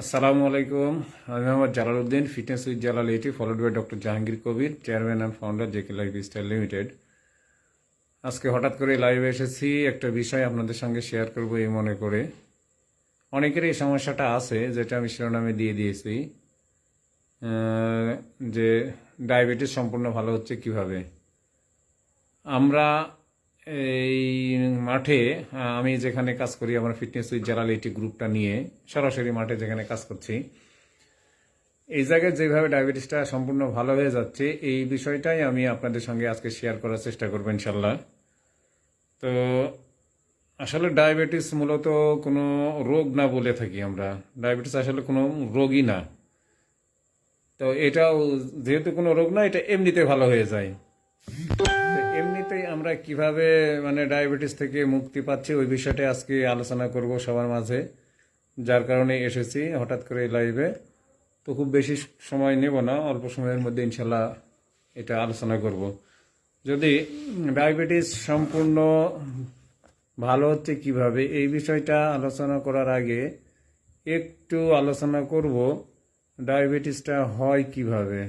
আসসালামু আলাইকুম। আমি মোহাম্মদ জালালউদ্দিন ফিটনেস উইথ জালাল এটি followed by doctor Jahangir Kabir chairman and founder JK lifestyle limited আজকে হঠাৎ করে লাইভে এসেছি, একটা বিষয় আপনাদের সঙ্গে শেয়ার করব এই মনে করে। অনেকের এই সমস্যাটা আছে, যেটা আমি শিরোনামে দিয়ে দিয়েছি। যে ডায়াবেটিস সম্পূর্ণ ভালো হচ্ছে কীভাবে? আমরা এই মাঠে আমি যেখানে কাজ করি, আমার ফিটনেস উইথ এইটি গ্রুপটা নিয়ে সরাসরি মাঠে যেখানে কাজ করছি। এই জায়গায় যেভাবে ডায়াবেটিসটা সম্পূর্ণ ভালো হয়ে যাচ্ছে, এই বিষয়টাই আমি আপনাদের সঙ্গে আজকে শেয়ার করার চেষ্টা করব ইনশাল্লাহ তো, আসলে ডায়াবেটিস মূলত কোনো রোগ না বলে থাকি আমরা। ডায়াবেটিস আসলে কোনো রোগই না। তো এটাও যেহেতু কোনো রোগ না, এটা এমনিতে ভালো হয়ে যায়। এমনিতেই আমরা কীভাবে মানে ডায়াবেটিস থেকে মুক্তি পাচ্ছি ওই বিষয়টা আজকে আলোচনা করব সবার মাঝে, যার কারণে এসেছি হঠাৎ করে লাইভে তো খুব বেশি সময় নেব না, অল্প সময়ের মধ্যে ইনশাল্লাহ এটা আলোচনা করব। যদি ডায়াবেটিস সম্পূর্ণ ভালো হচ্ছে কীভাবে, এই বিষয়টা আলোচনা করার আগে একটু আলোচনা করব ডায়াবেটিসটা হয় কীভাবে।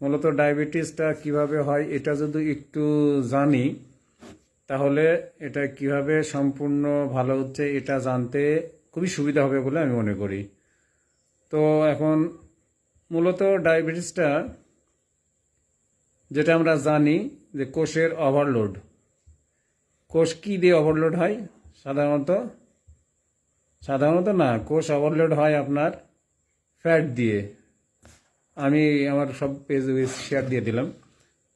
মূলত ডায়াবেটিসটা কীভাবে হয় এটা যদি একটু জানি, তাহলে এটা কীভাবে সম্পূর্ণ ভালো হচ্ছে এটা জানতে খুবই সুবিধা হবে বলে আমি মনে করি। তো এখন মূলত ডায়াবেটিসটা, যেটা আমরা জানি যে কোষের ওভারলোড কোষ কী দিয়ে ওভারলোড হয়? সাধারণত সাধারণত না, কোষ ওভারলোড হয় আপনার ফ্যাট দিয়ে। আমি আমার সব পেজ শেয়ার দিয়ে দিলাম।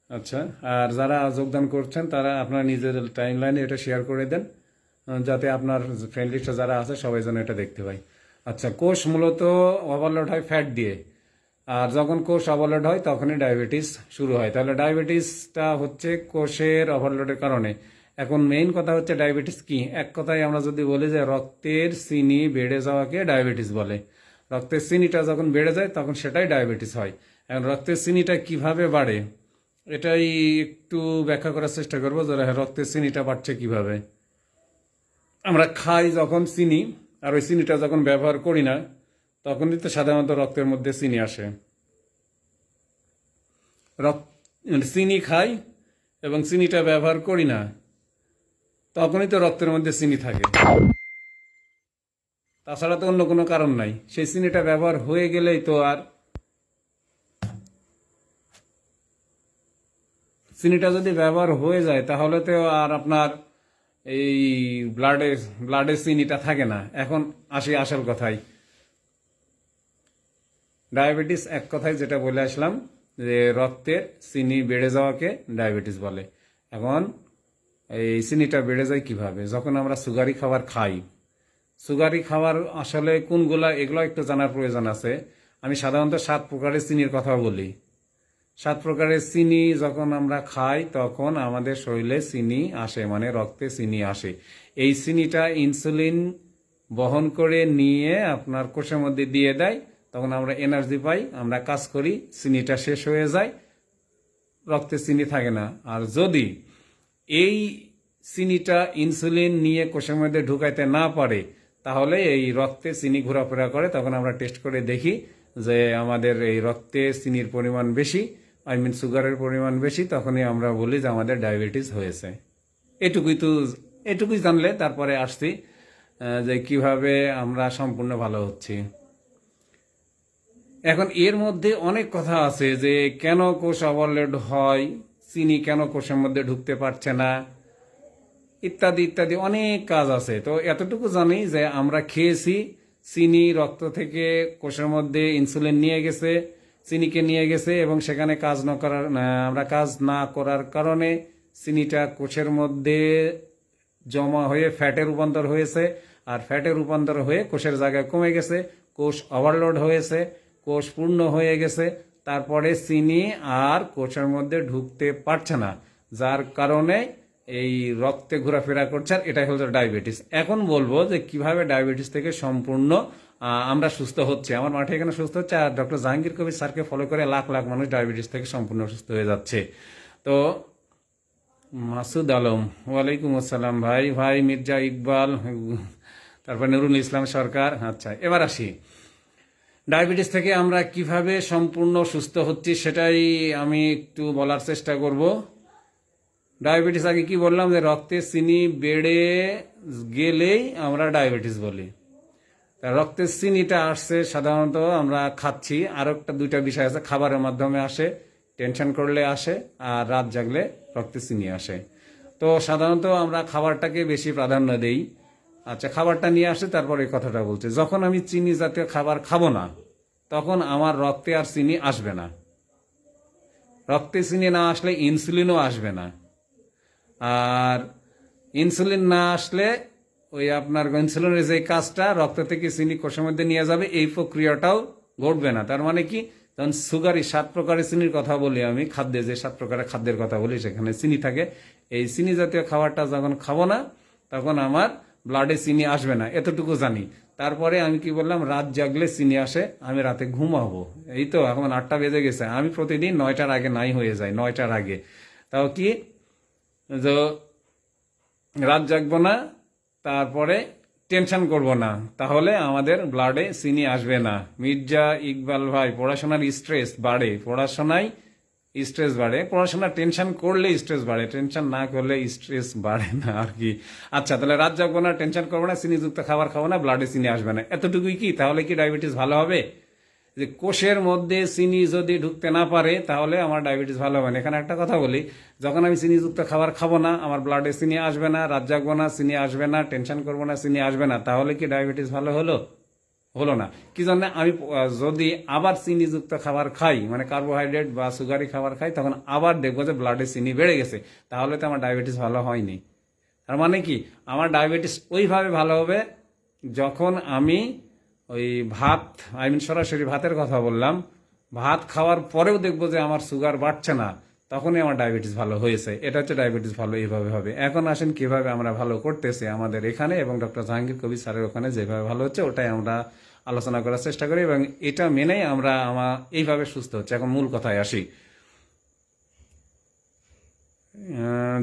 আচ্ছা আর যারা যোগদান করছেন, তারা আপনার নিজের টাইম লাইনে এটা শেয়ার করে দেন যাতে আপনার ফ্রেন্ড লিস্টে যারা আছে, সবাই যেন এটা দেখতে পায়। আচ্ছা কোষ মূলত ওভারলোড হয় ফ্যাট দিয়ে। আর যখন কোষ ওভারলোড হয়, তখনই ডায়াবেটিস শুরু হয়। তাহলে ডায়াবেটিসটা হচ্ছে কোষের ওভারলোডের কারণে। এখন মেইন কথা হচ্ছে ডায়াবেটিস কি? এক কথায় আমরা যদি বলি যে রক্তের চিনি বেড়ে যাওয়াকে ডায়াবেটিস বলে। রক্তের চিনিটা যখন বেড়ে যায়, তখন সেটাই ডায়াবেটিস হয়। এখন রক্তের চিনিটা কীভাবে বাড়ে, এটাই একটু ব্যাখ্যা করার চেষ্টা করব যে হ্যাঁ রক্তের চিনিটা বাড়ছে কীভাবে। আমরা খাই যখন চিনি, আর ওই চিনিটা যখন ব্যবহার করি না, তখনই তো সাধারণত রক্তের মধ্যে চিনি আসে। রক্ত চিনি খাই এবং চিনিটা ব্যবহার করি না, তখনই তো রক্তের মধ্যে চিনি থাকে। তাছাড়া তো অন্য কোনো কারণ নাই। সেই চিনিটা ব্যবহার হয়ে গেলেই তো আর চিনিটা যদি ব্যবহার হয়ে যায়, তাহলে তো আর আপনার এই ব্লাডে ব্লাডে চিনিটা থাকে না। এখন আসি আসল কথাই ডায়াবেটিস এক কথায় যেটা বলে আসলাম, যে রক্তের চিনি বেড়ে যাওয়াকে ডায়াবেটিস বলে। এখন এই চিনিটা বেড়ে যায় কীভাবে? যখন আমরা সুগারি খাবার খাই সুগারি খাবার আসলে কোনগুলা, এগুলো একটু জানার প্রয়োজন আছে। আমি সাধারণত সাত প্রকারের চিনির কথা বলি। সাত প্রকারের চিনি যখন আমরা খাই, তখন আমাদের শরীরে চিনি আসে মানে রক্তে চিনি আসে। এই চিনিটা ইনসুলিন বহন করে নিয়ে আপনার কোষের মধ্যে দিয়ে দেয়, তখন আমরা এনার্জি পাই, আমরা কাজ করি, চিনিটা শেষ হয়ে যায়, রক্তে চিনি থাকে না। আর যদি এই চিনিটা ইনসুলিন নিয়ে কোষের মধ্যে ঢুকাইতে না পারে তাহলে এই রক্তে চিনি ঘোরাফেরা করে, তখন আমরা টেস্ট করে দেখি যে আমাদের এই রক্তে চিনির পরিমাণ বেশি আই মিন সুগারের পরিমাণ বেশি, তখনই আমরা বলি যে আমাদের ডায়াবেটিস হয়েছে। এটুকুই তো, এটুকুই জানলে তারপরে আসছি যে কীভাবে আমরা সম্পূর্ণ ভালো হচ্ছি। এখন এর মধ্যে অনেক কথা আছে যে কেন কোষ ওভারলোড হয়, চিনি কেন কোষের মধ্যে ঢুকতে পারছে না ইত্যাদি ইত্যাদি অনেক কাজ আছে। তো এতটুকু জানি যে আমরা খেয়েছি, চিনি, রক্ত থেকে কোষের মধ্যে ইনসুলিন নিয়ে গেছে, চিনিকে নিয়ে গেছে এবং সেখানে কাজ না করার আমরা কাজ না করার কারণে চিনিটা কোষের মধ্যে জমা হয়ে ফ্যাটে রূপান্তর হয়েছে আর ফ্যাটে রূপান্তর হয়ে কোষের জায়গায় কমে গেছে, কোষ ওভারলোড হয়েছে, কোষ পূর্ণ হয়ে গেছে, তারপরে চিনি আর কোষের মধ্যে ঢুকতে পারছে না, যার কারণে এই রক্তে ঘোরাফেরা করছে, আর এটাই হলো ডায়াবেটিস। এখন বলব যে কীভাবে ডায়াবেটিস থেকে সম্পূর্ণ আমরা সুস্থ হচ্ছে। আমার মাঠে এখানে সুস্থ হচ্ছে, আর ডক্টর জাহাঙ্গীর কবির স্যারকে ফলো করে লাখ লাখ মানুষ ডায়াবেটিস থেকে সম্পূর্ণ সুস্থ হয়ে যাচ্ছে। তো, মাসুদ আলম, ওয়ালাইকুম আসসালাম ভাই। ভাই, মির্জা ইকবাল, তারপর নুরুল ইসলাম সরকার। আচ্ছা এবার আসি। ডায়াবেটিস থেকে আমরা কীভাবে সম্পূর্ণ সুস্থ হচ্ছি, সেটাই আমি একটু বলার চেষ্টা করব। ডায়াবেটিস, আগে কি বললাম যে রক্তে চিনি বেড়ে গেলেই আমরা ডায়াবেটিস বলি। তা রক্তের চিনিটা আসছে, সাধারণত আমরা খাচ্ছি। আর একটা দুইটা বিষয় আছে, খাবারের মাধ্যমে আসে, টেনশন করলে আসে, আর রাত জাগলে রক্তে চিনি আসে। তো সাধারণত আমরা খাবারটাকে বেশি প্রাধান্য দেই। আচ্ছা খাবারটা নিয়ে আসে, তারপর এই কথাটা বলছে, যখন আমি চিনি জাতীয় খাবার খাব না, তখন আমার রক্তে আর চিনি আসবে না। রক্তে চিনি না আসলে ইনসুলিনও আসবে না। আর ইনসুলিন না আসলে ওই আপনার ইনসুলিনের যে কাজটা, রক্ত থেকে চিনি কোষের মধ্যে নিয়ে যাবে, এই প্রক্রিয়াটাও ঘটবে না। তার মানে কি? যখন সুগারি সাত প্রকারের চিনির কথা বলি আমি, খাদ্যে যে সাত প্রকারের খাদ্যের কথা বলি, সেখানে চিনি থাকে। এই চিনি জাতীয় খাবারটা যখন খাব না, তখন আমার ব্লাডে চিনি আসবে না, এতটুকু জানি। তারপরে আমি কি বললাম, রাত জাগলে চিনি আসে, আমি রাতে ঘুমাবো। এই তো এখন আটটা বেজে গেছে, আমি প্রতিদিন নয়টার আগে নাই হয়ে যাই, নয়টার আগে। তাও কি? যে রাত জাগবো না, তারপরে টেনশন করব না। তাহলে আমাদের ব্লাডে চিনি আসবে না। মির্জা ইকবাল ভাই, পড়াশোনার স্ট্রেস বাড়ে। পড়াশোনায় স্ট্রেস বাড়ে। পড়াশোনা টেনশন করলে স্ট্রেস বাড়ে। টেনশন না করলে স্ট্রেস বাড়ে না আর কি। আচ্ছা তাহলে রাত জাগবো না, টেনশন করব না চিনিযুক্ত খাবার খাব না, ব্লাডে চিনি আসবে না। এতটুকুই কি? তাহলে কি ডায়াবেটিস ভালো হবে? যে কোষের মধ্যে চিনি যদি ঢুকতে না পারে, তাহলে আমার ডায়াবেটিস ভালো হবে না। এখানে একটা কথা বলি, যখন আমি চিনিযুক্ত খাবার খাব না, আমার ব্লাডে চিনি আসবে না, রাত জাগবো না, চিনি আসবে না টেনশন করব না, চিনি আসবে না, তাহলে কি ডায়াবেটিস ভালো হলো? হলো না। কি জন্য আমি, যদি আবার চিনিযুক্ত খাবার খাই মানে কার্বোহাইড্রেট বা সুগারি খাবার খাই, তখন আবার দেখব যে ব্লাডে চিনি বেড়ে গেছে, তাহলে তো আমার ডায়াবেটিস ভালো হয়নি। তার মানে কি, আমার ডায়াবেটিস ওইভাবে ভালো হবে যখন আমি ওই ভাত আই মিন সরাসরি ভাতের কথা বললাম। ভাত খাওয়ার পরেও দেখব যে আমার সুগার বাড়ছে না। তখনই আমার ডায়াবেটিস ভালো হয়েছে। এটা হচ্ছে ডায়াবেটিস ভালো, এইভাবে হবে। এখন আসেন কীভাবে আমরা ভালো করতেছি আমাদের এখানে এবং ডক্টর জাহাঙ্গীর কবি স্যারের ওখানে যেভাবে ভালো হচ্ছে, ওটাই আমরা আলোচনা করার চেষ্টা করি এবং এটা মেনেই আমরা আমার এইভাবে সুস্থ হচ্ছে। এখন মূল কথায় আসি।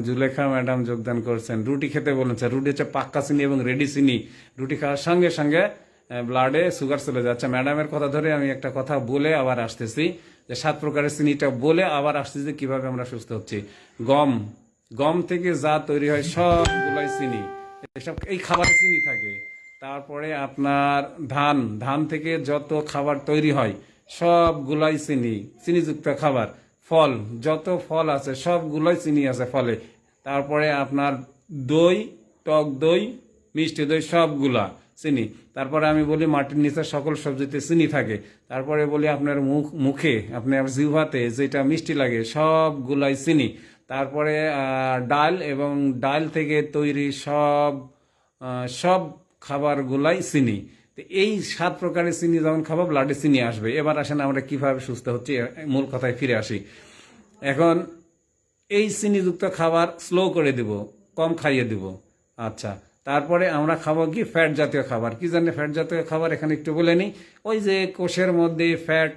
জুলেখা ম্যাডাম যোগদান করছেন। রুটি খেতে বলেছে। রুটি হচ্ছে পাক্কা চিনি এবং রেডি চিনি। রুটি খাওয়ার সঙ্গে সঙ্গে ব্লাডে সুগার চলে যাচ্ছে। ম্যাডামের কথা ধরে আমি একটা কথা বলে আবার আসতেছি যে, সাত প্রকারের চিনিটা বলে আবার আসতেছি কীভাবে আমরা সুস্থ হচ্ছি। গম গম থেকে যা তৈরি হয় সবগুলাই চিনি। এসব এই খাবারে চিনি থাকে। তারপরে আপনার ধান ধান থেকে যত খাবার তৈরি হয়, সবগুলাই চিনি, চিনিযুক্ত খাবার। ফল, যত ফল আছে, সবগুলোই চিনি আছে ফলে। তারপরে আপনার দই, টক দই, মিষ্টি দই, সবগুলা। চিনি। তারপরে আমি বলি, মাটির নিচে সকল সবজিতে চিনি থাকে। তারপরে বলি, আপনার মুখ, মুখে, আপনার জিহ্বাতে যেটা মিষ্টি লাগে, সবগুলাই চিনি। তারপরে ডাল এবং ডাল থেকে তৈরি সব সব খাবারগুলাই চিনি। তো এই সাত প্রকারের চিনি যখন খাব ব্লাডে চিনি আসবে। এবার আসেন আমরা কীভাবে সুস্থ হচ্ছি মূল কথায় ফিরে আসি। এখন এই চিনিযুক্ত খাবার স্লো করে দিব, কম খাইয়ে দিব। আচ্ছা। তারপরে আমরা খাব কি? ফ্যাট জাতীয় খাবার। কি জানে ফ্যাট জাতীয় খাবার? এখানে একটু বলে নিই। ওই যে কোষের মধ্যে ফ্যাট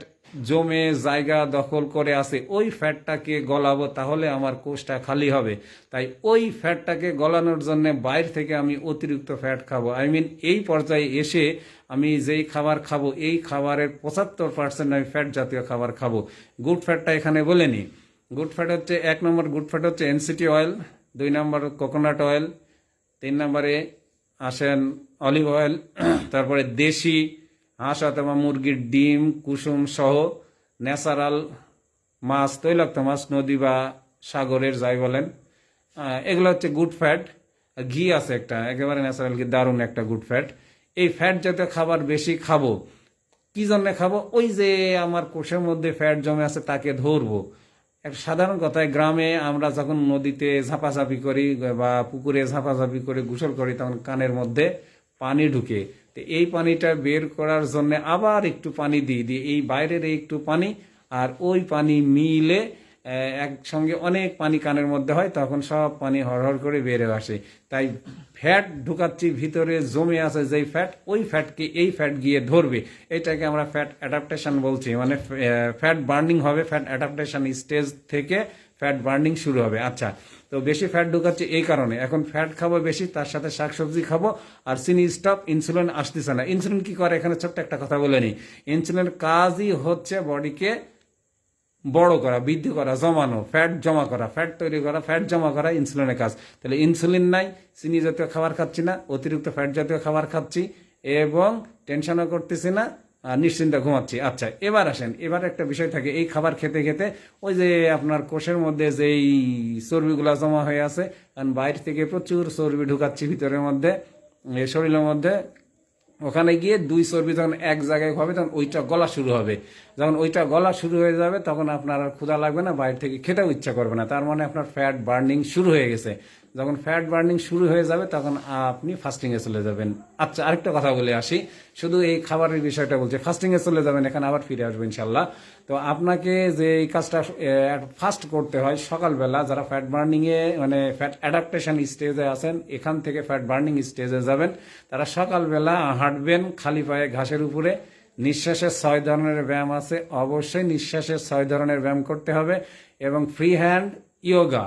জমে, জায়গা দখল করে আছে, ওই ফ্যাটটাকে গলাবো, তাহলে আমার কোষটা খালি হবে। তাই ওই ফ্যাটটাকে গলানোর জন্য বাইরে থেকে আমি অতিরিক্ত ফ্যাট খাব। আই মিন এই পর্যায়ে এসে আমি যেই খাবার খাব, এই খাবারের পঁচাত্তর পার্সেন্ট আমি ফ্যাট জাতীয় খাবার খাব। গুড ফ্যাটটা এখানে বলে নিই। গুড ফ্যাট হচ্ছে এক নম্বর, গুড ফ্যাট হচ্ছে এনসিটি অয়েল, দুই নম্বর কোকোনাট অয়েল তিন নম্বরে আসেন অলিভ অয়েল, তারপরে দেশি হাঁস অথবা মুরগির ডিম, কুসুম সহ ন্যাচারাল মাছ, তৈলাক্ত মাছ, নদী বা সাগরের যাই বলেন। এগুলো হচ্ছে গুড ফ্যাট। ঘি আছে একটা, একেবারে ন্যাচারাল ঘি, দারুণ একটা গুড ফ্যাট। এই ফ্যাট জাতীয় খাবার বেশি খাব। কি জন্য খাব? ওই যে আমার কোষের মধ্যে ফ্যাট জমে আছে তাকে ধরবো। সাধারণ কথায় গ্রামে আমরা যখন নদীতে ঝাঁপাঝাঁপি করি বা পুকুরে ঝাঁপাঝাঁপি করে গোসল করি, তখন কানের মধ্যে পানি ঢুকে। তো এই পানিটা বের করার জন্য আবার একটু পানি দিয়ে দিই এই বাইরের একটু পানি আর ওই পানি মিলে একসঙ্গে অনেক পানি কানের মধ্যে হয়, তখন সব পানি হরহর করে বেড়ে আসে। তাই ফ্যাট ঢুকাচ্ছি, ভিতরে জমে আছে যেই ফ্যাট, ওই ফ্যাটকে এই ফ্যাট গিয়ে ধরবে। এটাকে আমরা ফ্যাট অ্যাডাপ্টেশন বলছি মানে ফ্যাট বার্নিং হবে, ফ্যাট অ্যাডাপ্টেশন স্টেজ থেকে ফ্যাট বার্নিং শুরু হবে। আচ্ছা তো বেশি ফ্যাট ঢুকাচ্ছে এই কারণে। এখন ফ্যাট খাব বেশি, তার সাথে শাকসবজি খাব, আর চিনি স্টপ, ইনসুলিন আসতেছে না। ইনসুলিন কি করে? এখানে ছোট্ট একটা কথা বলে নিই ইনসুলিনের কাজই হচ্ছে বডিকে বড় করা, বৃদ্ধি করা, জমানো ফ্যাট জমা করা ফ্যাট তৈরি করা ফ্যাট জমা করা ইনসুলিনের কাজ। তাহলে ইনসুলিন নাই, চিনি জাতীয় খাবার খাচ্ছি না, অতিরিক্ত ফ্যাট জাতীয় খাবার খাচ্ছি এবং টেনশনও করতেছি না, আর নিশ্চিন্তে ঘুমাচ্ছি। আচ্ছা এবার আসেন, এবার একটা বিষয় থাকে, এই খাবার খেতে খেতে ওই যে আপনার কোষের মধ্যে যেই চর্বিগুলো জমা হয়ে আছে, কারণ বাইরে থেকে প্রচুর চর্বি ঢুকাচ্ছি ভিতরের মধ্যে শরীরের মধ্যে ওখানে গিয়ে দুই চর্বি যখন এক জায়গায় হবে, তখন ওইটা গলা শুরু হবে। যখন ওইটা গলা শুরু হয়ে যাবে, তখন আপনার আর ক্ষুধা লাগবে না, বাইরে থেকে খেতেও ইচ্ছা করবে না। তার মানে আপনার ফ্যাট বার্নিং শুরু হয়ে গেছে। যখন ফ্যাট বার্নিং শুরু হয়ে যাবে, তখন আপনি ফাস্টিংয়ে চলে যাবেন। আচ্ছা আরেকটা কথা বলে আসি। শুধু এই খাবারের বিষয়টা বলছে ফাস্টিংয়ে চলে যাবেন, এখানে আবার ফিরে আসব ইনশাল্লাহ তো আপনাকে যে এই কাজটা ফাস্ট করতে হয় সকালবেলা, যারা ফ্যাট বার্নিংয়ে মানে ফ্যাট অ্যাডাপ্টেশন স্টেজে আছেন, এখান থেকে ফ্যাট বার্নিং স্টেজে যাবেন। তারা সকালবেলা হাঁটবেন, খালি পায়ে ঘাসের উপরে। নিঃশ্বাসের ছয় ধরনের ব্যায়াম আছে। অবশ্যই নিঃশ্বাসের ছয় ধরনের ব্যায়াম করতে হবে। এবং ফ্রি হ্যান্ড ইয়োগা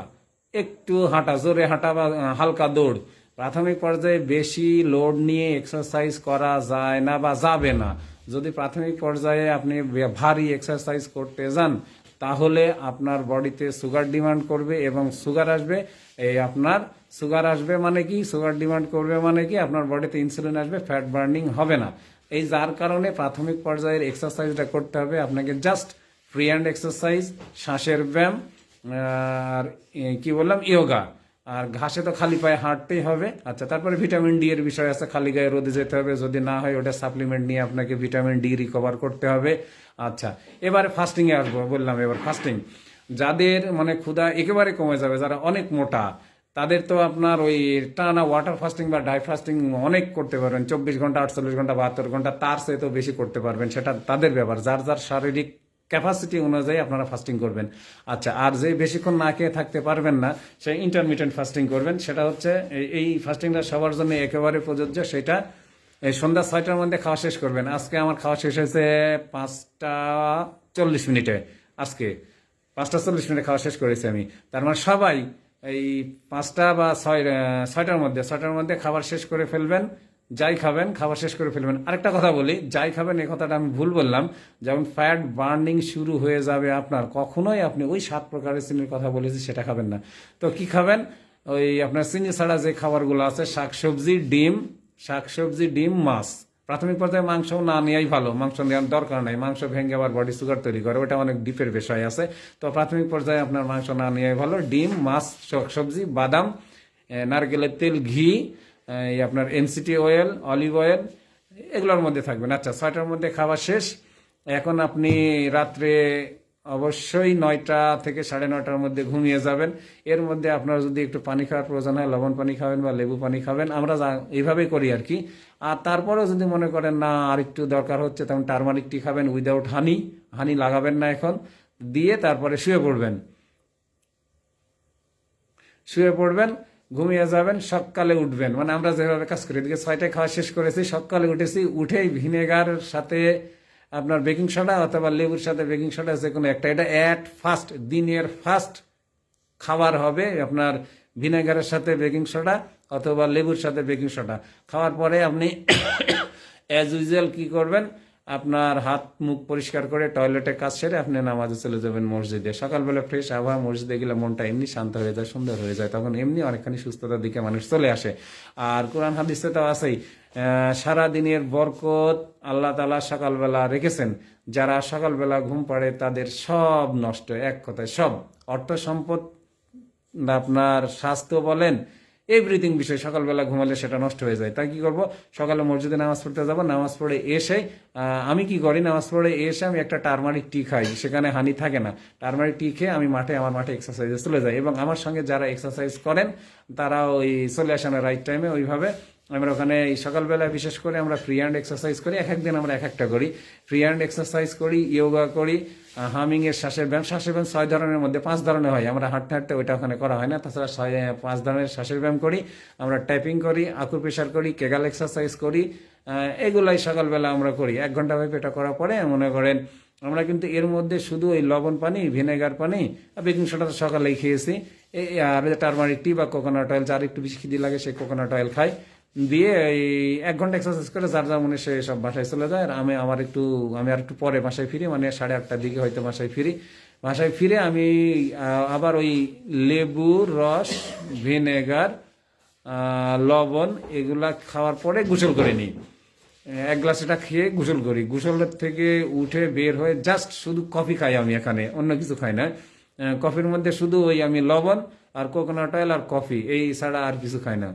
একটু হাঁটা, জোরে হাঁটা বা হালকা দৌড়। প্রাথমিক পর্যায়ে বেশি লোড নিয়ে এক্সারসাইজ করা যায় না বা যাবে না। যদি প্রাথমিক পর্যায়ে আপনি ভারী এক্সারসাইজ করতে যান, তাহলে আপনার বডিতে সুগার ডিমান্ড করবে এবং সুগার আসবে। এই আপনার সুগার আসবে মানে কি? সুগার ডিমান্ড করবে মানে কি? আপনার বডিতে ইনসুলিন আসবে ফ্যাট বার্নিং হবে না। এই যার কারণে প্রাথমিক পর্যায়ের এক্সারসাইজটা করতে হবে। আপনাকে জাস্ট ফ্রি হ্যান্ড এক্সারসাইজ শ্বাসের ব্যায়াম আর কি বললাম? ইয়োগা। আর ঘাসে তো খালি পায়ে হাঁটতেই হবে। আচ্ছা তারপরে ভিটামিন ডি এর বিষয় আছে, খালি গায়ে রোদে যেতে হবে। যদি না হয়, ওটা সাপ্লিমেন্ট নিয়ে আপনাকে ভিটামিন ডি রিকভার করতে হবে। আচ্ছা এবারে ফাস্টিং এ আসব, বললাম এবার ফাস্টিং যাদের মানে ক্ষুধা একেবারে কমে যাবে, যারা অনেক মোটা, তাদের তো আপনার ওই টানা ওয়াটার ফাস্টিং বা ডাই ফাস্টিং অনেক করতে পারবেন। চব্বিশ ঘণ্টা, আটচল্লিশ ঘণ্টা, বাহাত্তর ঘণ্টা, তার সে তো বেশি করতে পারবেন। সেটা তাদের ব্যাপার। যার যার শারীরিক ক্যাপাসিটি অনুযায়ী আপনারা ফাস্টিং করবেন। আচ্ছা আর যে বেশিক্ষণ না খেয়ে থাকতে পারবেন না সে ইন্টারমিডিয়েন্ট ফাস্টিং করবেন। সেটা হচ্ছে, এই- ফাস্টিংটা সবার জন্য একেবারে প্রযোজ্য। সেটা, এই সন্ধ্যা ছয়টার মধ্যে খাওয়া শেষ করবেন। আজকে আমার খাওয়া শেষ হয়েছে পাঁচটা চল্লিশ মিনিটে। আজকে পাঁচটা চল্লিশ মিনিটে খাওয়া শেষ করেছি আমি। তার মানে সবাই এই পাঁচটা বা ছয় ছয়টার মধ্যে ছয়টার মধ্যে খাবার শেষ করে ফেলবেন। যাই খাবেন, খাবার শেষ করে ফেলবেন। আরেকটা কথা বলি, যাই খাবেন, এই কথাটা আমি ভুল বললাম। যেমন ফ্যাট বার্নিং শুরু হয়ে যাবে আপনার, কখনোই আপনি ওই সাত প্রকারের চিনির কথা বলেছি, সেটা খাবেন না। তো কি খাবেন? ওই আপনার চিনি ছাড়া যে খাবারগুলো আছে, শাকসবজি, ডিম শাকসবজি, ডিম, মাছ। প্রাথমিক পর্যায়ে মাংস না নেওয়াই ভালো। মাংস নেওয়ার দরকার নাই। মাংস ভেঙে আবার বডি সুগার তৈরি করে, ওটা অনেক ডিপের বিষয় আছে। তো প্রাথমিক পর্যায়ে আপনার মাংস না নেওয়াই ভালো। ডিম, মাছ সবজি বাদাম নারকেলের তেল, ঘি এই আপনার এনসিটি অয়েল, অলিভ অয়েল, এগুলোর মধ্যে থাকবেন। আচ্ছা ছয়টার মধ্যে খাওয়া শেষ। এখন আপনি রাত্রে অবশ্যই নয়টা থেকে সাড়ে নয়টার মধ্যে ঘুমিয়ে যাবেন। এর মধ্যে আপনার যদি একটু পানি খাওয়ার প্রয়োজন হয়, লবণ পানি খাবেন বা লেবু পানি খাবেন, আমরা এইভাবেই করি আর কি। আর তারপরেও যদি মনে করেন, না, আর একটু দরকার হচ্ছে তখন টার্মারিক টি খাবেন উইদাউট হানি হানি লাগাবেন না এখন। দিয়ে তারপরে শুয়ে পড়বেন। শুয়ে পড়বেন। ঘুমিয়ে যাবেন, সকালে উঠবেন। মানে আমরা যেভাবে কাজ করি, এদিকে ছয়টায় খাওয়া শেষ করেছি, সকালে উঠেছি, উঠেই ভিনেগার সাথে আপনার বেকিং সোডা অথবা লেবুর সাথে বেকিং সোডা যে কোনো একটা। এটা অ্যাট ফার্স্ট দিনের ফার্স্ট খাবার হবে আপনার ভিনেগারের সাথে বেকিং সোডা অথবা লেবুর সাথে বেকিং সোডা খাওয়ার পরে আপনি অ্যাজ ইউজুয়াল কী করবেন? আপনার হাত, মুখ পরিষ্কার করে টয়লেটে কাজ সেরে আপনি নামাজে চলে যাবেন মসজিদে। সকালবেলা ফ্রেশ আবহাওয়া মসজিদে গেলে মনটা এমনি শান্ত হয়ে যায়, সুন্দর হয়ে যায়। তখন এমনি অনেকখানি সুস্থতার দিকে মানুষ চলে আসে। আর কোরআন হাদিসে তো আছেই সারা দিনের বরকত আল্লাহ তালা সকালবেলা রেখেছেন। যারা সকালবেলা ঘুম পাড়ে তাদের সব নষ্ট, এক কথায় সব। অর্থ সম্পদ আপনার স্বাস্থ্য বলেন এভরিথিং বিষয়, সকালবেলা ঘুমালে সেটা নষ্ট হয়ে যায়। তাই কি করব? সকালে মসজিদে নামাজ পড়তে যাব, নামাজ পড়ে এসে আমি কি করি? নামাজ পড়ে এসে আমি একটা টার্মারিক টি খাই, সেখানে হানি থাকে না। টার্মারিক টি খেয়ে আমি মাঠে, আমার মাঠে এক্সারসাইজে চলে যাই এবং আমার সঙ্গে যারা এক্সারসাইজ করেন, তারা ওই চলে আসে না রাইট টাইমে ওইভাবে। আমরা ওখানে এই সকালবেলা বিশেষ করে আমরা ফ্রি হ্যান্ড এক্সারসাইজ করি, এক একদিন আমরা এক একটা করি। ফ্রি হ্যান্ড এক্সারসাইজ করি ইয়োগা করি হামিং এর শ্বাসের ব্যায়াম শ্বাসের ব্যায়াম ছয় ধরনের মধ্যে পাঁচ ধরনের হয়। আমরা হাঁটতে হাঁটতে ওইটা ওখানে করা হয় না। তাছাড়া ছয় পাঁচ ধরনের শ্বাসের ব্যায়াম করি। আমরা টাইপিং করি আকুর প্রেশার করি কেগাল এক্সারসাইজ করি এগুলাই সকালবেলা আমরা করি। এক ঘণ্টা ভাবে এটা করার পরে মনে করেন আমরা কিন্তু এর মধ্যে শুধু ওই লবণ পানি, ভিনেগার পানি বেকিং সোডা তো সকালেই খেয়েছি। আর টারমারিক টি বা কোকোনাট অয়েল যার একটু বেশি খিদি লাগে সে কোকোনাট অয়েল খায়। দিয়ে এই এক ঘণ্টা এক্সারসাইজ করে যার যা মনে সে সব বাসায় চলে যায়। আর আমি আমার একটু, আমি আর একটু পরে বাসায় ফিরি মানে সাড়ে আটটার দিকে হয়তো বাসায় ফিরি। বাসায় ফিরে আমি আবার ওই লেবুর রস, ভিনেগার লবণ এগুলা খাওয়ার পরে গোসল করে নিই। এক গ্লাস এটা খেয়ে গোসল করি। গোসলের থেকে উঠে বের হয়ে জাস্ট শুধু কফি খাই আমি এখানে, অন্য কিছু খাই না। কফির মধ্যে শুধু ওই আমি লবণ আর কোকোনাট অয়েল আর কফি এই ছাড়া আর কিছু খাই না।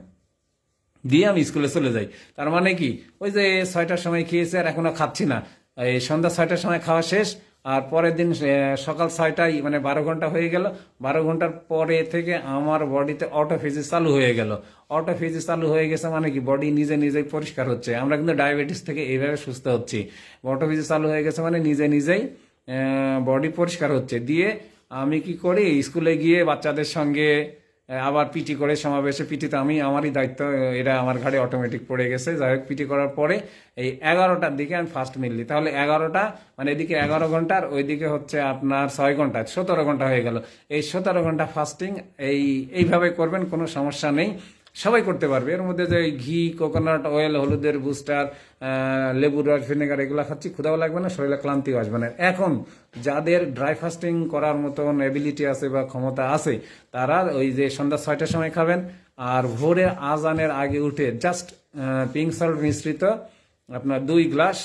দিয়ে আমি স্কুলে চলে যাই। তার মানে কি? ওই যে ছয়টার সময় খেয়েছে আর এখনও খাচ্ছি না। এই সন্ধ্যা ছয়টার সময় খাওয়া শেষ, আর পরের দিন সকাল ছয়টায় মানে বারো ঘণ্টা হয়ে গেল। বারো ঘণ্টার পরে থেকে আমার বডিতে অটোফিজিস চালু হয়ে গেল। অটোফিজিস চালু হয়ে গেছে মানে কি? বডি নিজে নিজেই পরিষ্কার হচ্ছে। আমরা কিন্তু ডায়াবেটিস থেকে এইভাবে সুস্থ হচ্ছি। অটোফিজিস চালু হয়ে গেছে মানে নিজে নিজেই বডি পরিষ্কার হচ্ছে। দিয়ে আমি কি করি? স্কুলে গিয়ে বাচ্চাদের সঙ্গে আবার পিটি করে সমাবেশে পিটি তো আমি, আমারই দায়িত্ব এটা আমার ঘাড়ে অটোমেটিক পড়ে গেছে। যাই হোক পিটি করার পরে এই এগারোটার দিকে আমি ফার্স্ট মিললি। তাহলে এগারোটা মানে এদিকে এগারো ঘণ্টার, ওইদিকে হচ্ছে আপনার ছয় ঘণ্টা, সতেরো ঘণ্টা হয়ে গেল। এই সতেরো ঘণ্টা ফাস্টিং এই, এইভাবে করবেন, কোনো সমস্যা নেই। সবাই করতে পারবে। এর মধ্যে যে ঘি কোকোনাট অয়েল হলুদের বুস্টার লেবুর রস ভিনেগার এগুলো খাচ্ছি ক্ষুদাও লাগবে না, শরীরে ক্লান্তিও আসবে না। এখন যাদের ড্রাই ফাস্টিং করার মতন এবিলিটি আছে বা ক্ষমতা আছে, তারা ওই যে সন্ধ্যা ছয়টার সময় খাবেন, আর ভোরে আজানের আগে উঠে জাস্ট পিঙ্ক সল্ট মিশ্রিত আপনার দুই গ্লাস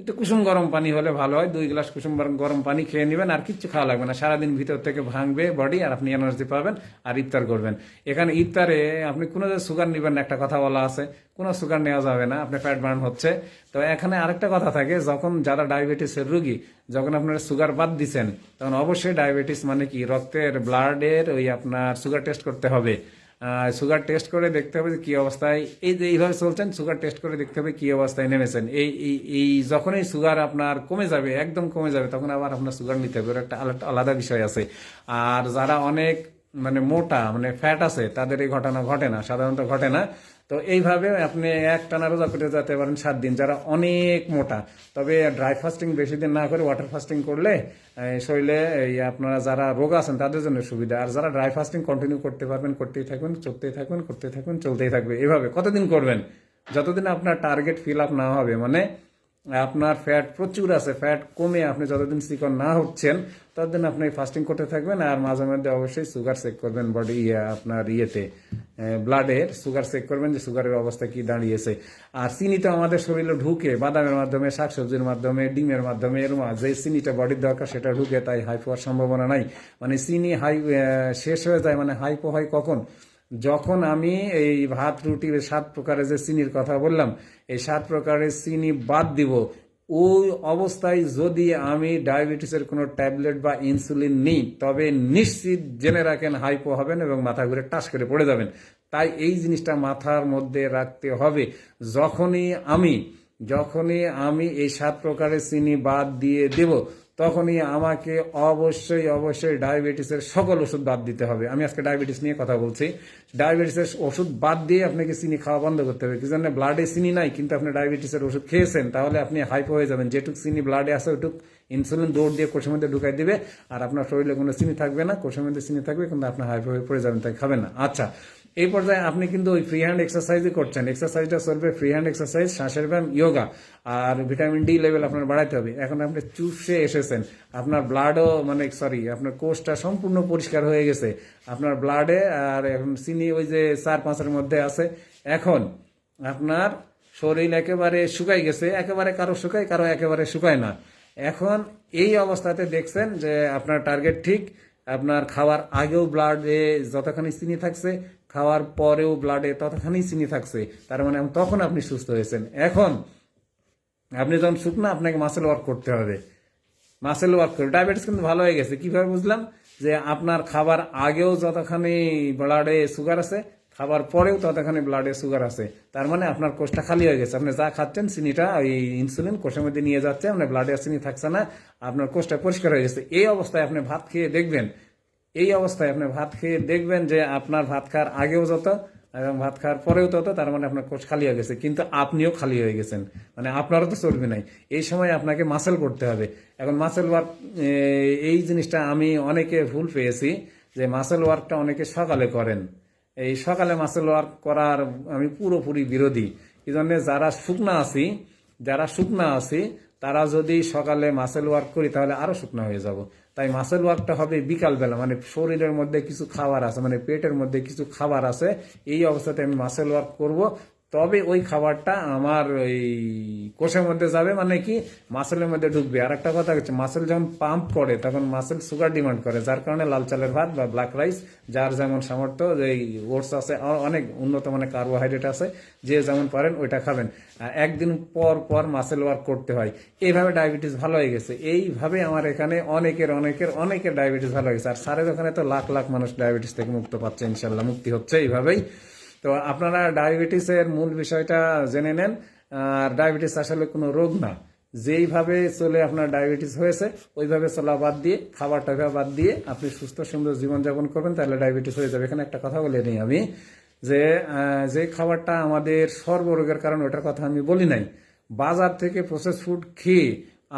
একটু কুসুম গরম পানি হলে ভালো হয়। দুই গ্লাস কুসুম গরম পানি খেয়ে নেবেন আর কিচ্ছু খাওয়া লাগবে না। সারাদিন ভিতর থেকে ভাঙবে বডি আর আপনি এনার্জি পাবেন আর ইফতার করবেন। এখানে ইফতারে আপনি কোনো সুগার নেবেন না, একটা কথা বলা আছে। কোনো সুগার নেওয়া যাবে না, আপনার ফ্যাট বার্ন হচ্ছে। তো এখানে আরেকটা কথা থাকে, যখন যারা ডায়াবেটিসের রুগী, যখন আপনারা সুগার বাদ দিচ্ছেন তখন অবশ্যই ডায়াবেটিস মানে কি? রক্তের ব্লাডের ওই আপনার সুগার টেস্ট করতে হবে। সুগার টেস্ট করে দেখতে হবে যে কী অবস্থায়। এই যে এইভাবে চলছেন সুগার টেস্ট করে দেখতে হবে কী অবস্থায় নেমেছেন। এই এই যখনই সুগার আপনার কমে যাবে, একদম কমে যাবে, তখন আবার আপনার সুগার নিতে হবে। একটা আলাদা বিষয় আছে। আর যারা অনেক মানে মোটা মানে ফ্যাট আছে, তাদের এই ঘটনা ঘটে না, সাধারণত ঘটে না। তো এইভাবে আপনি এক টানা রোজা করে যেতে পারেন সাত দিন, যারা অনেক মোটা। তবে ড্রাই ফাস্টিং বেশি দিন না করে ওয়াটার ফাস্টিং করলে শরীরে এই আপনারা যারা রোগ আছেন তাদের জন্য সুবিধা। আর যারা ড্রাই ফাস্টিং কন্টিনিউ করতে পারবেন, করতেই থাকবেন চলতেই থাকবেন করতে থাকবেন চলতেই থাকবে। এভাবে কতদিন করবেন? যতদিন আপনার টার্গেট ফিল আপ না হবে মানে আপনার ফ্যাট প্রচুর আছে ফ্যাট কমে আপনি যতদিন চিকন না হচ্ছেন, ততদিন আপনি ফাস্টিং করতে থাকবেন। আর মাঝে মধ্যে অবশ্যই সুগার চেক করবেন বডি ইয়ে আপনার ইয়েতে। ব্লাডের সুগার চেক করবেন যে সুগারের অবস্থা কি দাঁড়িয়েছে। আর চিনি তো আমাদের শরীরে ঢুকে, বাদামের মাধ্যমে, শাকসবজির মাধ্যমে, ডিমের মাধ্যমে এর যে চিনিটা বডির দরকার সেটা ঢুকে তাই হাইপো হওয়ার সম্ভাবনা নাই। মানে চিনি হাই শেষ হয়ে যায় মানে হাইপো হয় কখন? যখন আমি এই ভাত, রুটি সাত প্রকারের যে চিনির কথা বললাম, এই সাত প্রকারের চিনি বাদ দিব। ওই অবস্থায় যদি আমি ডায়াবেটিসের কোনো ট্যাবলেট বা ইনসুলিন নিই, তবে নিশ্চিত জেনে রাখেন হাইপো হবেন এবং মাথা ঘুরে টাস করে পড়ে যাবেন। তাই এই জিনিসটা মাথার মধ্যে রাখতে হবে। যখনই আমি যখনই আমি এই সাত প্রকারের চিনি বাদ দিয়ে দেব তখনই আমাকে অবশ্যই অবশ্যই ডায়াবেটিসের সকল ওষুধ বাদ দিতে হবে। আমি আজকে ডায়াবেটিস নিয়ে কথা বলছি। ডায়াবেটিসের ওষুধ বাদ দিয়ে আপনাকে চিনি খাওয়া বন্ধ করতে হবে। কি জন্য ব্লাডে চিনি নাই, কিন্তু আপনি ডায়াবেটিসের ওষুধ খেয়েছেন, তাহলে আপনি হাইপো হয়ে যাবেন। যেটুক চিনি ব্লাডে আছে, ওটুক ইনসুলিন দৌড় দিয়ে কোষের মধ্যে ঢুকাই দিবে। আর আপনার শরীরে কোনো চিনি থাকবে না, কোষের মধ্যে চিনি থাকবে, কিন্তু আপনার হাইপো হয়ে পড়ে যাবেন, তাই খাবেন না। আচ্ছা এই পর্যায়ে আপনি কিন্তু ওই ফ্রি হ্যান্ড এক্সারসাইজই করছেন। এক্সারসাইজটা চলবে ফ্রি হ্যান্ড এক্সারসাইজ শ্বাসের ব্যায়াম ইয়োগা আর ভিটামিন ডি লেভেল আপনার বাড়াইতে হবে। এখন আপনি চুপসে এসেছেন। আপনার ব্লাডও মানে সরি আপনার কোষটা সম্পূর্ণ পরিষ্কার হয়ে গেছে। আপনার ব্লাডে আর এখন চিনি ওই যে চার পাঁচের মধ্যে আছে। এখন আপনার শরীর একেবারে শুকাই গেছে। একেবারে কারও শুকায়, কারও একেবারে শুকায় না। এখন এই অবস্থাতে দেখছেন যে আপনার টার্গেট ঠিক। আপনার খাওয়ার আগেও ব্লাডে যতখানি চিনি থাকছে খাওয়ার পরেও ব্লাডে ততখানি চিনি থাকছে, তার মানে তখন আপনি সুস্থ হয়েছেন। এখন আপনি যখন শুকনো, আপনাকে মাসেল ওয়ার্ক করতে হবে। মাসেল ওয়ার্ক করে ডায়াবেটিস কিন্তু ভালো হয়ে গেছে। কীভাবে বুঝলাম? যে আপনার খাবার আগেও যতখানি ব্লাডে সুগার আছে, খাবার পরেও ততখানি ব্লাডে সুগার আছে। তার মানে আপনার কোষটা খালি হয়ে গেছে। আপনি যা খাচ্ছেন, চিনিটা ওই ইনসুলিন কোষের মধ্যে নিয়ে যাচ্ছে, আপনার ব্লাডে চিনি থাকছে না, আপনার কোষটা পরিষ্কার হয়ে গেছে। এই অবস্থায় আপনি ভাত খেয়ে দেখবেন এই অবস্থায় আপনি ভাত খেয়ে দেখবেন যে আপনার ভাত খাওয়ার আগেও যত, এবং ভাত খাওয়ার পরেও তত, তার মানে আপনার কোষ খালি হয়ে গেছে, কিন্তু আপনিও খালি হয়ে গেছেন। মানে আপনারও তো চর্বি নাই। এই সময় আপনাকে মাসেল করতে হবে। এখন মাসেল ওয়ার্ক এই জিনিসটা আমি অনেকে ভুল পেয়েছি, যে মাসেল ওয়ার্কটা অনেকে সকালে করেন। এই সকালে মাসেল ওয়ার্ক করার আমি পুরোপুরি বিরোধী। এই জন্য যারা শুকনা আছি, যারা শুকনা আছি, তারা যদি সকালে মাসেল ওয়ার্ক করি, তাহলে আরও শুকনা হয়ে যাব। তাই মাসেল ওয়ার্কটা হবে বিকালবেলা মানে শরীরের মধ্যে কিছু খাবার আছে মানে পেটের মধ্যে কিছু খাবার আছে, এই অবস্থাতে আমি মাসেল ওয়ার্ক করব। তবে ওই খাবারটা আমার ওই কোষের মধ্যে যাবে মানে কি মাসেলের মধ্যে ঢুকবে। আর একটা কথা হচ্ছে মাসেল যখন পাম্প করে, তখন মাসেল সুগার ডিমান্ড করে, যার কারণে লাল চালের ভাত বা ব্ল্যাক রাইস যার যেমন সামর্থ্য এই ওটস আছে অনেক উন্নত মানের কার্বোহাইড্রেট আছে, যে যেমন পারেন ওইটা খাবেন। একদিন পর পর মাসেল ওয়ার্ক করতে হয়। এইভাবে ডায়াবেটিস ভালো হয়ে গেছে। এইভাবে আমার এখানে অনেকের অনেকের অনেকের ডায়াবেটিস ভালো হয়ে গেছে। আর সারের ওখানে তো লাখ লাখ মানুষ ডায়াবেটিস থেকে মুক্ত পাচ্ছে, ইনশাল্লাহ। মুক্তি হচ্ছে এইভাবেই। তো আপনারা ডায়াবেটিসের মূল বিষয়টা জেনে নেন। আর ডায়াবেটিস আসলে কোনো রোগ না। যেইভাবে চলে আপনার ডায়াবেটিস হয়েছে, ওইভাবে চলা বাদ দিয়ে, খাবার টাকা বাদ দিয়ে আপনি সুস্থ সুন্দর জীবনযাপন করবেন, তাহলে ডায়াবেটিস হয়ে যাবে। এখানে একটা কথা বলে নিই আমি, যে যে খাবারটা আমাদের সর্বরোগের কারণ, ওটার কথা আমি বলি নাই। বাজার থেকে প্রসেস ফুড খেয়ে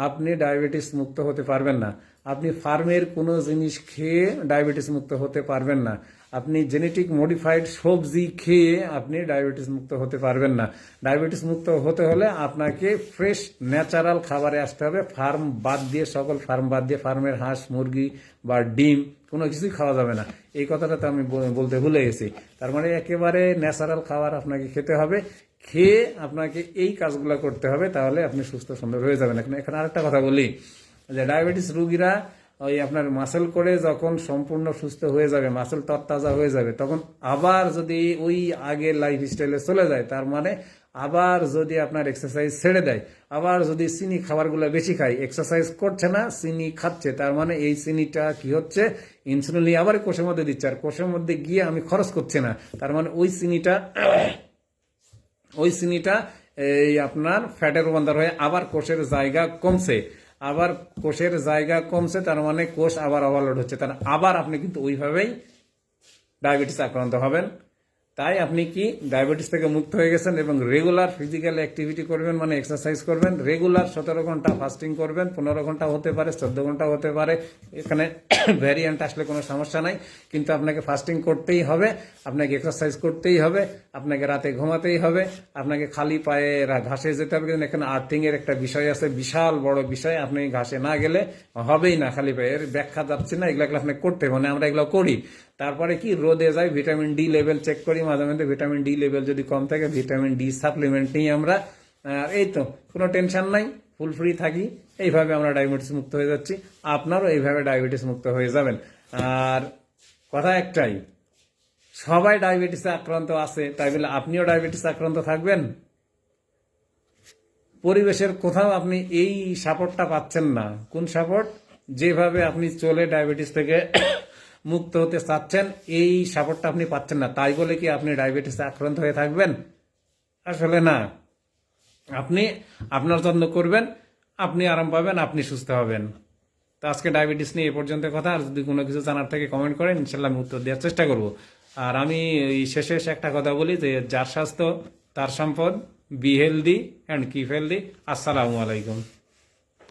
আপনি ডায়াবেটিস মুক্ত হতে পারবেন না। আপনি ফার্মের কোনো জিনিস খেয়ে ডায়াবেটিস মুক্ত হতে পারবেন না। আপনি জেনেটিক মডিফাইড সবজি খেয়ে আপনি ডায়াবেটিস মুক্ত হতে পারবেন না। ডায়াবেটিস মুক্ত হতে হলে আপনাকে ফ্রেশ ন্যাচারাল খাবারে আসতে হবে। ফার্ম বাদ দিয়ে, সকল ফার্ম বাদ দিয়ে ফার্মের হাঁস, মুরগি বা ডিম, কোনো কিছুই খাওয়া যাবে না। এই কথাটা তো আমি বলতে ভুলে গেছি। তার মানে একেবারে ন্যাচারাল খাবার আপনাকে খেতে হবে। খেয়ে আপনাকে এই কাজগুলো করতে হবে, তাহলে আপনি সুস্থ, সুন্দর হয়ে যাবেন। এখন, এখানে আরেকটা কথা বলি। যে ডায়াবেটিস রুগীরা ওই আপনার মাসেল করে যখন সম্পূর্ণ সুস্থ হয়ে যাবে মাসেল তরতাজা হয়ে যাবে, তখন আবার যদি ওই আগের লাইফ স্টাইলে চলে যায়, তার মানে আবার যদি আপনার এক্সারসাইজ ছেড়ে দেয়, আবার যদি চিনি খাবারগুলো বেশি খায় এক্সারসাইজ করছে না, চিনি খাচ্ছে, তার মানে এই চিনিটা কি হচ্ছে ইনসুলিন আবার কোষের মধ্যে দিচ্ছে, আর কোষের মধ্যে গিয়ে আমি খরচ করছি না, তার মানে ওই চিনিটা ওই চিনিটা এই আপনার ফ্যাটের রূপান্তর হয়ে আবার কোষের জায়গা কমছে। আবার কোষের জায়গা কমছে, তার মানে কোষ আবার ওভারলোড হচ্ছে। তার আবার আপনি কিন্তু ওইভাবেই ডায়াবেটিস আক্রান্ত হবেন। তাই আপনি কি ডায়াবেটিস থেকে মুক্ত হয়ে গেছেন এবং রেগুলার ফিজিক্যাল অ্যাক্টিভিটি করবেন মানে এক্সারসাইজ করবেন রেগুলার সতেরো ঘণ্টা ফাস্টিং করবেন, পনেরো ঘণ্টা হতে পারে, চোদ্দ ঘণ্টা হতে পারে, এখানে ভ্যারিয়েন্ট আসলে কোনো সমস্যা নাই, কিন্তু আপনাকে ফাস্টিং করতেই হবে, আপনাকে এক্সারসাইজ করতেই হবে, আপনাকে রাতে ঘুমাতেই হবে, আপনাকে খালি পায়ে ঘাসে যেতে হবে, কিন্তু এখানে আর্থিং এর একটা বিষয় আছে, বিশাল বড় বিষয়, আপনি ঘাসে না গেলে হবেই না, খালি পায়ে এর ব্যাখ্যা যাচ্ছে না এগুলো আপনি করতে। মানে আমরা এগুলো করি তারপরে কি? রোদে যাই ভিটামিন ডি লেভেল চেক করি, মাঝে মধ্যে ভিটামিন ডি লেভেল যদি কম থাকে ভিটামিন ডি সাপ্লিমেন্ট নিই আমরা। আর এই তো, কোনো টেনশন নাই ফুল ফ্রি থাকি। এইভাবে আমরা ডায়াবেটিস মুক্ত হয়ে যাচ্ছি। আপনারও এইভাবে ডায়াবেটিস মুক্ত হয়ে যাবেন। আর কথা একটাই, সবাই ডায়াবেটিসে আক্রান্ত আছে, তাই বলে আপনিও ডায়াবেটিস আক্রান্ত থাকবেন। পরিবেশের কোথাও আপনি এই সাপোর্টটা পাচ্ছেন না। কোন সাপোর্ট যেভাবে আপনি চলে ডায়াবেটিস থেকে মুক্ত হতে চাচ্ছেন, এই সাপোর্টটা আপনি পাচ্ছেন না। তাই বলে কি আপনি ডায়াবেটিসে আক্রান্ত হয়ে থাকবেন? আসলে না। আপনি আপনার যত্ন করবেন, আপনি আরাম পাবেন, আপনি সুস্থ হবেন। তো আজকে ডায়াবেটিস নিয়ে এ পর্যন্ত কথা। আর যদি কোনো কিছু জানার থেকে কমেন্ট করেন ইনশাল্লাহ আমি উত্তর দেওয়ার চেষ্টা করব। আর আমি এই শেষে একটা কথা বলি যে, যার স্বাস্থ্য, তার সম্পদ be healthy and keep healthy আসসালামু আলাইকুম।